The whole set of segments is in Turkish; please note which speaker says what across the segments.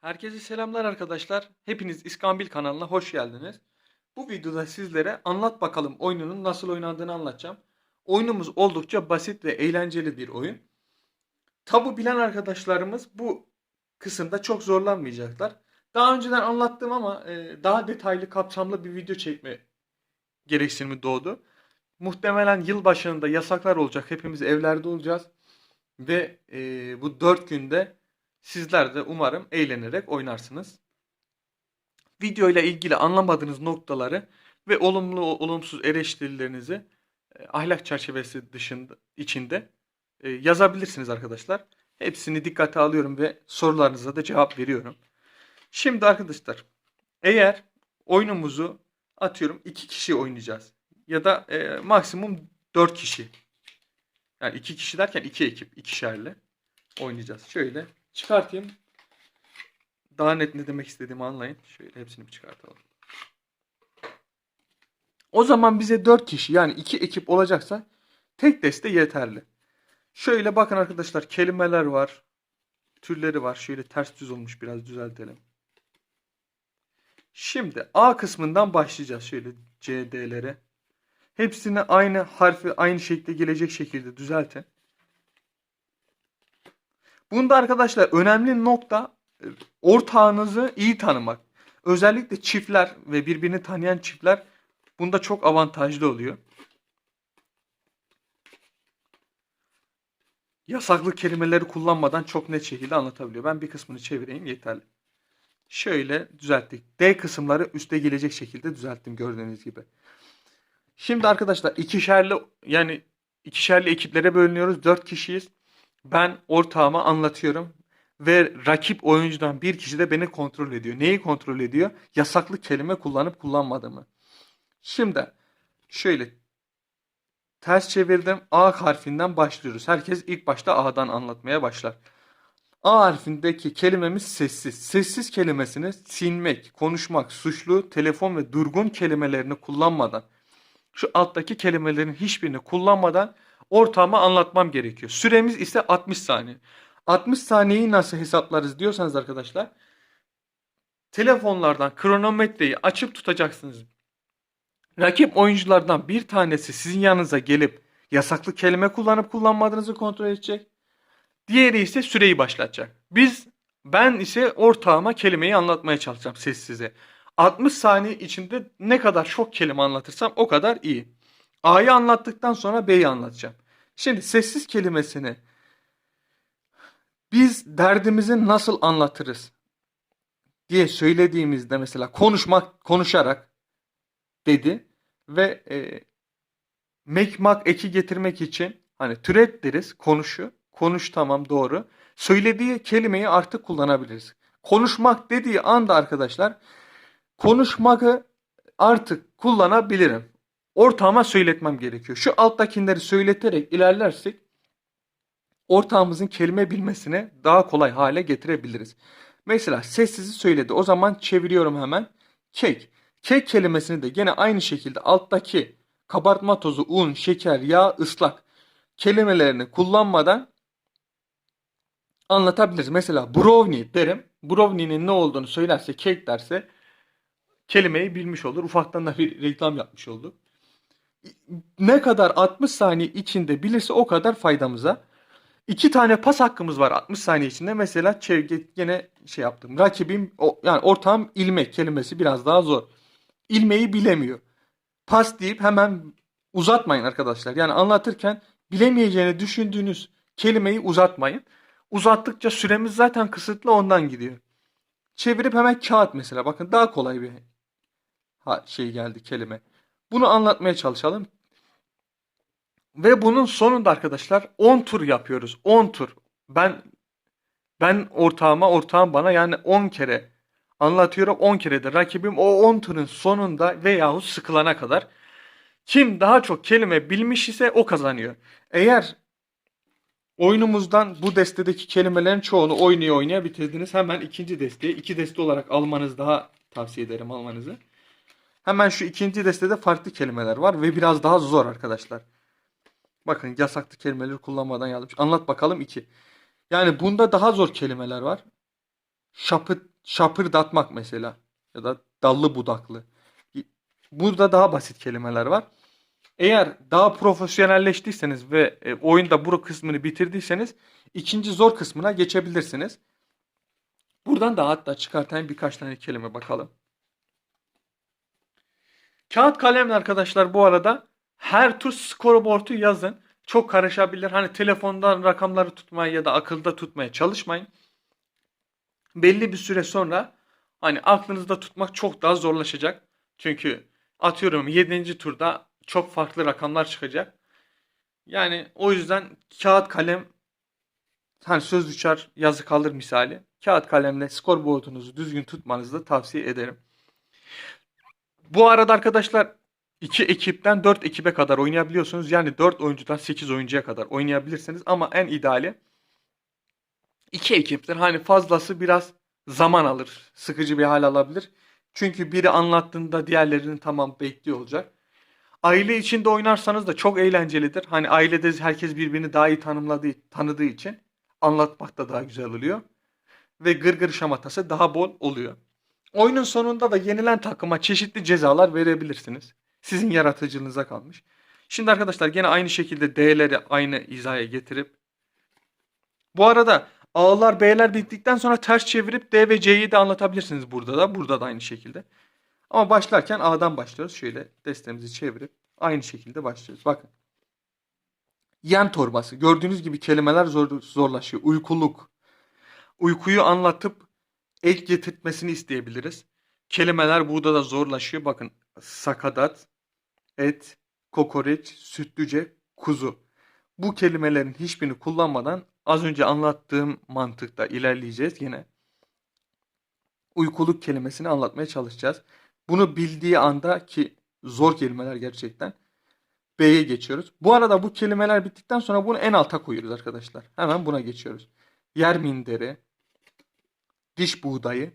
Speaker 1: Herkese selamlar arkadaşlar. Hepiniz İskambil kanalına hoş geldiniz. Bu videoda sizlere Anlat Bakalım oyununun nasıl oynandığını anlatacağım. Oyunumuz oldukça basit ve eğlenceli bir oyun. Tabu bilen arkadaşlarımız bu kısımda çok zorlanmayacaklar. Daha önceden anlattım ama e, daha detaylı kapsamlı bir video çekme gereksinimi doğdu. Muhtemelen yıl başında yasaklar olacak. Hepimiz evlerde olacağız. Ve e, bu 4 günde Sizler de umarım eğlenerek oynarsınız. Video ile ilgili anlamadığınız noktaları ve olumlu olumsuz eleştirilerinizi e, ahlak çerçevesi dışında içinde e, yazabilirsiniz arkadaşlar. Hepsini dikkate alıyorum ve sorularınıza da cevap veriyorum. Şimdi arkadaşlar eğer oyunumuzu atıyorum iki kişi oynayacağız ya da e, maksimum 4 kişi. Yani iki kişi derken iki ekip ikişerli oynayacağız. Şöyle çıkartayım. Daha net ne demek istediğimi anlayın. Şöyle hepsini bir çıkartalım. O zaman bize 4 kişi yani 2 ekip olacaksa tek deste yeterli. Şöyle bakın arkadaşlar kelimeler var. Türleri var. Şöyle ters düz olmuş biraz düzeltelim. Şimdi A kısmından başlayacağız. Şöyle C, D'lere. Hepsini aynı harfi aynı şekilde gelecek şekilde düzeltin. Bunda arkadaşlar önemli nokta e, ortağınızı iyi tanımak. Özellikle çiftler ve birbirini tanıyan çiftler bunda çok avantajlı oluyor. Yasaklı kelimeleri kullanmadan çok net şekilde anlatabiliyor. Ben bir kısmını çevireyim yeterli. Şöyle düzelttik. D kısımları üste gelecek şekilde düzelttim gördüğünüz gibi. Şimdi arkadaşlar ikişerli yani ikişerli ekiplere bölünüyoruz. Dört kişiyiz. Ben ortağıma anlatıyorum ve rakip oyuncudan bir kişi de beni kontrol ediyor. Neyi kontrol ediyor? Yasaklı kelime kullanıp kullanmadığımı. Şimdi şöyle ters çevirdim. A harfinden başlıyoruz. Herkes ilk başta A'dan anlatmaya başlar. A harfindeki kelimemiz sessiz. Sessiz kelimesini silmek, konuşmak, suçlu, telefon ve durgun kelimelerini kullanmadan şu alttaki kelimelerin hiçbirini kullanmadan ortağıma anlatmam gerekiyor. Süremiz ise 60 saniye. 60 saniyeyi nasıl hesaplarız diyorsanız arkadaşlar telefonlardan kronometreyi açıp tutacaksınız. Rakip oyunculardan bir tanesi sizin yanınıza gelip yasaklı kelime kullanıp kullanmadığınızı kontrol edecek. Diğeri ise süreyi başlatacak. Biz ben ise ortağıma kelimeyi anlatmaya çalışacağım sessize. 60 saniye içinde ne kadar çok kelime anlatırsam o kadar iyi. A'yı anlattıktan sonra B'yi anlatacağım. Şimdi sessiz kelimesini biz derdimizi nasıl anlatırız diye söylediğimizde mesela konuşmak, konuşarak dedi ve e, mekmak eki getirmek için hani türet deriz konuşu. Konuş tamam doğru. Söylediği kelimeyi artık kullanabiliriz. Konuşmak dediği anda arkadaşlar konuşmakı artık kullanabilirim ortağıma söyletmem gerekiyor. Şu alttakileri söyleterek ilerlersek ortağımızın kelime bilmesine daha kolay hale getirebiliriz. Mesela sessizi söyledi. O zaman çeviriyorum hemen. Kek. Kek kelimesini de gene aynı şekilde alttaki kabartma tozu, un, şeker, yağ, ıslak kelimelerini kullanmadan anlatabiliriz. Mesela brownie derim. Brownie'nin ne olduğunu söylerse, kek derse kelimeyi bilmiş olur. Ufaktan da bir reklam yapmış olduk ne kadar 60 saniye içinde bilirse o kadar faydamıza. İki tane pas hakkımız var 60 saniye içinde. Mesela çevge yine şey yaptım. Rakibim yani ortağım ilmek kelimesi biraz daha zor. İlmeği bilemiyor. Pas deyip hemen uzatmayın arkadaşlar. Yani anlatırken bilemeyeceğini düşündüğünüz kelimeyi uzatmayın. Uzattıkça süremiz zaten kısıtlı ondan gidiyor. Çevirip hemen kağıt mesela. Bakın daha kolay bir şey geldi kelime. Bunu anlatmaya çalışalım. Ve bunun sonunda arkadaşlar 10 tur yapıyoruz. 10 tur. Ben ben ortağıma, ortağım bana yani 10 kere anlatıyorum. 10 kere de rakibim o 10 turun sonunda veyahut sıkılana kadar kim daha çok kelime bilmiş ise o kazanıyor. Eğer oyunumuzdan bu destedeki kelimelerin çoğunu oynaya oynaya bitirdiniz. Hemen ikinci desteği iki deste olarak almanız daha tavsiye ederim almanızı. Hemen şu ikinci destede farklı kelimeler var ve biraz daha zor arkadaşlar. Bakın yasaklı kelimeleri kullanmadan yazmış. Anlat bakalım iki. Yani bunda daha zor kelimeler var. şapır, şapırdatmak mesela ya da dallı budaklı. Burada daha basit kelimeler var. Eğer daha profesyonelleştiyseniz ve e, oyunda bu kısmını bitirdiyseniz ikinci zor kısmına geçebilirsiniz. Buradan da hatta çıkartan birkaç tane kelime bakalım. Kağıt kalemle arkadaşlar bu arada her tür scoreboard'u yazın. Çok karışabilir. Hani telefondan rakamları tutmaya ya da akılda tutmaya çalışmayın. Belli bir süre sonra hani aklınızda tutmak çok daha zorlaşacak. Çünkü atıyorum 7. turda çok farklı rakamlar çıkacak. Yani o yüzden kağıt kalem hani söz uçar yazı kalır misali. Kağıt kalemle scoreboard'unuzu düzgün tutmanızı da tavsiye ederim. Bu arada arkadaşlar 2 ekipten 4 ekibe kadar oynayabiliyorsunuz. Yani 4 oyuncudan 8 oyuncuya kadar oynayabilirsiniz. Ama en ideali 2 ekiptir. Hani fazlası biraz zaman alır. Sıkıcı bir hal alabilir. Çünkü biri anlattığında diğerlerinin tamam bekliyor olacak. Aile içinde oynarsanız da çok eğlencelidir. Hani ailede herkes birbirini daha iyi tanımladığı, tanıdığı için anlatmak da daha güzel oluyor. Ve gırgır şamatası daha bol oluyor. Oyunun sonunda da yenilen takıma çeşitli cezalar verebilirsiniz. Sizin yaratıcılığınıza kalmış. Şimdi arkadaşlar gene aynı şekilde D'leri aynı hizaya getirip bu arada A'lar B'ler bittikten sonra ters çevirip D ve C'yi de anlatabilirsiniz burada da. Burada da aynı şekilde. Ama başlarken A'dan başlıyoruz. Şöyle destemizi çevirip aynı şekilde başlıyoruz. Bakın. Yem torbası. Gördüğünüz gibi kelimeler zor, zorlaşıyor. Uykuluk. Uykuyu anlatıp ek getirtmesini isteyebiliriz. Kelimeler burada da zorlaşıyor. Bakın sakadat, et, kokoreç, sütlüce, kuzu. Bu kelimelerin hiçbirini kullanmadan az önce anlattığım mantıkta ilerleyeceğiz yine. Uykuluk kelimesini anlatmaya çalışacağız. Bunu bildiği anda ki zor kelimeler gerçekten B'ye geçiyoruz. Bu arada bu kelimeler bittikten sonra bunu en alta koyuyoruz arkadaşlar. Hemen buna geçiyoruz. Yer minderi, diş buğdayı.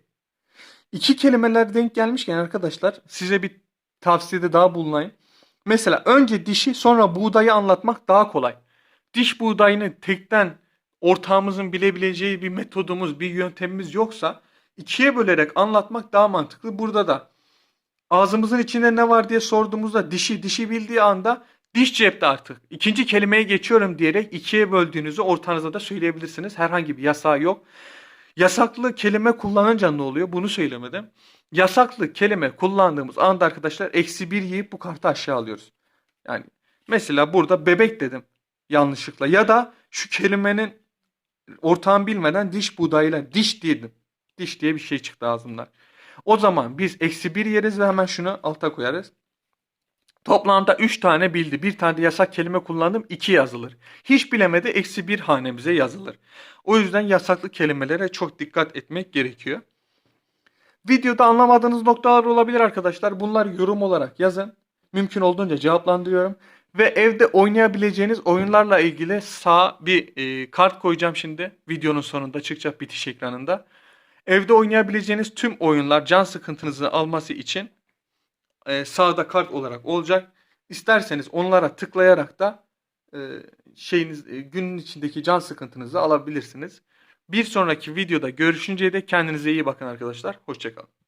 Speaker 1: İki kelimeler denk gelmişken arkadaşlar size bir tavsiyede daha bulunayım. Mesela önce dişi sonra buğdayı anlatmak daha kolay. Diş buğdayını tekten ortağımızın bilebileceği bir metodumuz, bir yöntemimiz yoksa ikiye bölerek anlatmak daha mantıklı. Burada da ağzımızın içinde ne var diye sorduğumuzda dişi dişi bildiği anda diş cepte artık. İkinci kelimeye geçiyorum diyerek ikiye böldüğünüzü ortanıza da söyleyebilirsiniz. Herhangi bir yasağı yok. Yasaklı kelime kullanınca ne oluyor? Bunu söylemedim. Yasaklı kelime kullandığımız anda arkadaşlar eksi bir yiyip bu kartı aşağı alıyoruz. Yani mesela burada bebek dedim yanlışlıkla ya da şu kelimenin ortağım bilmeden diş buğdayıyla diş dedim. Diş diye bir şey çıktı ağzımdan. O zaman biz eksi bir yeriz ve hemen şunu alta koyarız. Toplamda 3 tane bildi. Bir tane de yasak kelime kullandım. 2 yazılır. Hiç bilemedi eksi 1 hanemize yazılır. O yüzden yasaklı kelimelere çok dikkat etmek gerekiyor. Videoda anlamadığınız noktalar olabilir arkadaşlar. Bunlar yorum olarak yazın. Mümkün olduğunca cevaplandırıyorum. Ve evde oynayabileceğiniz oyunlarla ilgili sağ bir e, kart koyacağım şimdi. Videonun sonunda çıkacak bitiş ekranında. Evde oynayabileceğiniz tüm oyunlar can sıkıntınızı alması için e, sağda kart olarak olacak. İsterseniz onlara tıklayarak da e, şeyiniz e, günün içindeki can sıkıntınızı alabilirsiniz. Bir sonraki videoda görüşünceye dek kendinize iyi bakın arkadaşlar. Hoşçakalın.